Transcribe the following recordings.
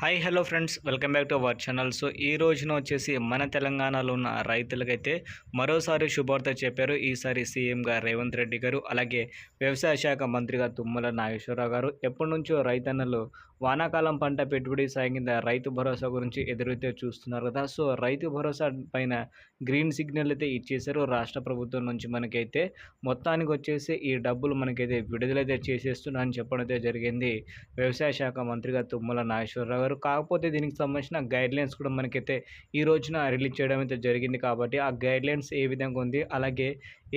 Hi hello friends welcome back to our channel so ఈ రోజున వచ్చేసి మన తెలంగాణలో ఉన్న రైతులకైతే మరోసారి శుభార్త చెప్పారు. ఈసారి సీఎంగా రేవంత్ రెడ్డి గారు అలాగే వ్యవసాయ శాఖ మంత్రిగా తుమ్మల నాగేశ్వరరావు గారు. ఎప్పటి నుంచో రైతన్నలు వానాకాలం పంట పెట్టుబడి సాయం కింద రైతు భరోసా గురించి ఎదురైతే చూస్తున్నారు కదా. సో రైతు భరోసా పైన గ్రీన్ సిగ్నల్ అయితే ఇచ్చేశారు. రాష్ట్ర ప్రభుత్వం నుంచి మనకైతే మొత్తానికి వచ్చేసి ఈ డబ్బులు మనకైతే విడుదలైతే చేసేస్తున్నా అని చెప్పడం అయితే జరిగింది. వ్యవసాయ శాఖ మంత్రిగా తుమ్మల నాగేశ్వరరావు గారు కాకపోతే దీనికి సంబంధించిన గైడ్ లైన్స్ కూడా మనకైతే ఈ రోజున రిలీజ్ చేయడం అయితే జరిగింది కాబట్టి ఆ గైడ్ లైన్స్ ఏ విధంగా ఉంది అలాగే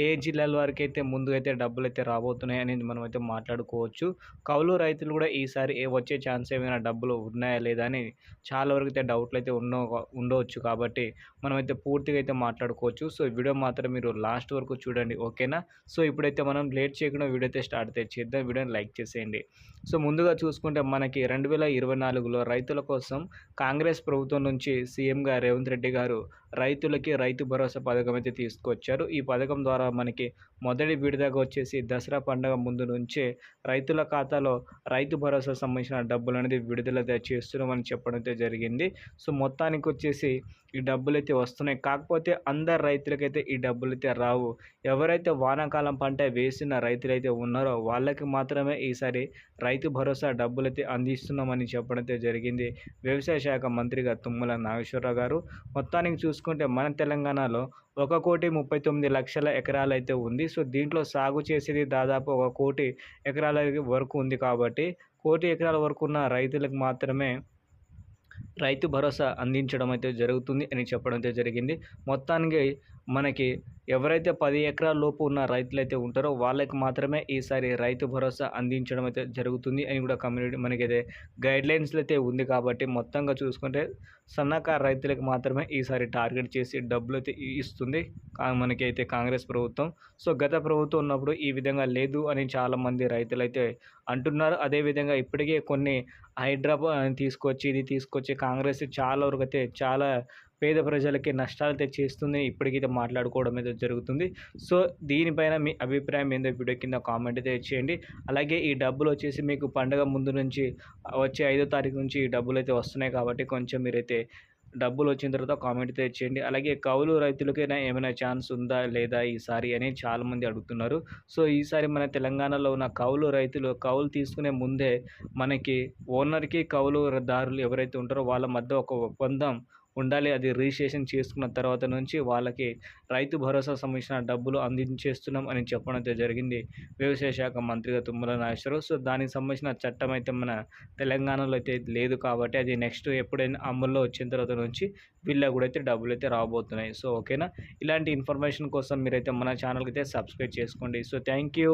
ఏ జిల్లాల వరకు అయితే ముందు అయితే డబ్బులు అయితే రాబోతున్నాయి అనేది మనం అయితే మాట్లాడుకోవచ్చు. కౌలు రైతులు కూడా ఈసారి ఏ వచ్చే ఛాన్స్ ఏమైనా డబ్బులు ఉన్నాయా లేదా అని చాలా వరకు అయితే డౌట్లు అయితే ఉన్న ఉండవచ్చు కాబట్టి మనమైతే పూర్తిగా అయితే మాట్లాడుకోవచ్చు. సో వీడియో మాత్రం మీరు లాస్ట్ వరకు చూడండి ఓకేనా? సో ఇప్పుడైతే మనం లేట్ చేయకుండా వీడియో అయితే స్టార్ట్ అయితే చేద్దాం. వీడియోని లైక్ చేసేయండి. సో ముందుగా చూసుకుంటే మనకి రెండు వేల ఇరవై నాలుగులో రైతుల కోసం కాంగ్రెస్ ప్రభుత్వం నుంచి సీఎంగా రేవంత్ రెడ్డి గారు రైతులకి రైతు భరోసా పథకం అయితే తీసుకొచ్చారు. ఈ పథకం ద్వారా మనకి మొదటి విడుదల వచ్చేసి దసరా పండుగ ముందు నుంచే రైతుల ఖాతాలో రైతు భరోసా సంబంధించిన డబ్బులు అనేది విడుదల చేస్తున్నామని చెప్పడం అయితే జరిగింది. సో మొత్తానికి వచ్చేసి ఈ డబ్బులు అయితే వస్తున్నాయి. కాకపోతే అందరు రైతులకైతే ఈ డబ్బులు అయితే రావు. ఎవరైతే వానాకాలం పంట వేసిన రైతులైతే ఉన్నారో వాళ్ళకి మాత్రమే ఈసారి రైతు భరోసా డబ్బులు అయితే అందిస్తున్నామని చెప్పడం అయితే జరిగింది. వ్యవసాయ శాఖ మంత్రిగా తుమ్మల నాగేశ్వరరావు గారు. మొత్తానికి చూసుకుంటే మన తెలంగాణలో ఒక కోటి ముప్పై తొమ్మిది లక్షల ఎకరాలు అయితే ఉంది. సో దీంట్లో సాగు చేసేది దాదాపు ఒక కోటి ఎకరాల వరకు ఉంది కాబట్టి కోటి ఎకరాల వరకు ఉన్న రైతులకు మాత్రమే రైతు భరోసా అందించడం అయితే జరుగుతుంది అని చెప్పడం అయితే జరిగింది. మొత్తానికి మనకి ఎవరైతే పది ఎకరాల లోపు ఉన్న రైతులు అయితే ఉంటారో వాళ్ళకి మాత్రమే ఈసారి రైతు భరోసా అందించడం అయితే జరుగుతుంది అని కూడా కమ్యూనిటీ మనకైతే గైడ్ లైన్స్లో అయితే ఉంది కాబట్టి మొత్తంగా చూసుకుంటే సన్నకారు రైతులకు మాత్రమే ఈసారి టార్గెట్ చేసి డబ్బులు అయితే ఇస్తుంది. మనకైతే కాంగ్రెస్ ప్రభుత్వం. సో గత ప్రభుత్వం ఉన్నప్పుడు ఈ విధంగా లేదు అని చాలామంది రైతులు అయితే అంటున్నారు అదేవిధంగా ఇప్పటికే కొన్ని హైడ్రాబాద్ తీసుకొచ్చి ఇది తీసుకొచ్చి కాంగ్రెస్ చాలా వరకు అయితే చాలా పేద ప్రజలకి నష్టాలు తెచ్చేస్తుంది. ఇప్పటికైతే మాట్లాడుకోవడం అయితే జరుగుతుంది. సో దీనిపైన మీ అభిప్రాయం ఏందో వీడియో కింద కామెంట్ అయితే చేయండి. అలాగే ఈ డబ్బులు వచ్చేసి మీకు పండగ ముందు నుంచి వచ్చే ఐదో తారీఖు నుంచి ఈ డబ్బులు అయితే వస్తున్నాయి కాబట్టి కొంచెం మీరైతే డబ్బులు వచ్చిన తర్వాత కామెంట్ అయితే చేయండి. అలాగే కౌలు రైతులకైనా ఏమైనా ఛాన్స్ ఉందా లేదా ఈసారి అని చాలామంది అడుగుతున్నారు. సో ఈసారి మన తెలంగాణలో ఉన్న కౌలు రైతులు కౌలు తీసుకునే ముందే మనకి ఓనర్కి కౌలు దారులు ఎవరైతే ఉంటారో వాళ్ళ మధ్య ఒక ఒప్పందం ఉండాలి. అది రిజిస్ట్రేషన్ చేసుకున్న తర్వాత నుంచి వాళ్ళకి రైతు భరోసా సంబంధించిన డబ్బులు అందించేస్తున్నాం అని చెప్పడం అయితే జరిగింది. వ్యవసాయ శాఖ మంత్రిగా తుమ్మల నాగేశ్వరరావు. సో దానికి సంబంధించిన చట్టం అయితే మన తెలంగాణలో అయితే లేదు కాబట్టి అది నెక్స్ట్ ఎప్పుడైనా అమల్లో వచ్చిన తర్వాత నుంచి వీళ్ళకి కూడా అయితే డబ్బులు అయితే రాబోతున్నాయి. సో ఓకేనా? ఇలాంటి ఇన్ఫర్మేషన్ కోసం మీరైతే మన ఛానల్కి అయితే సబ్స్క్రైబ్ చేసుకోండి. So thank you.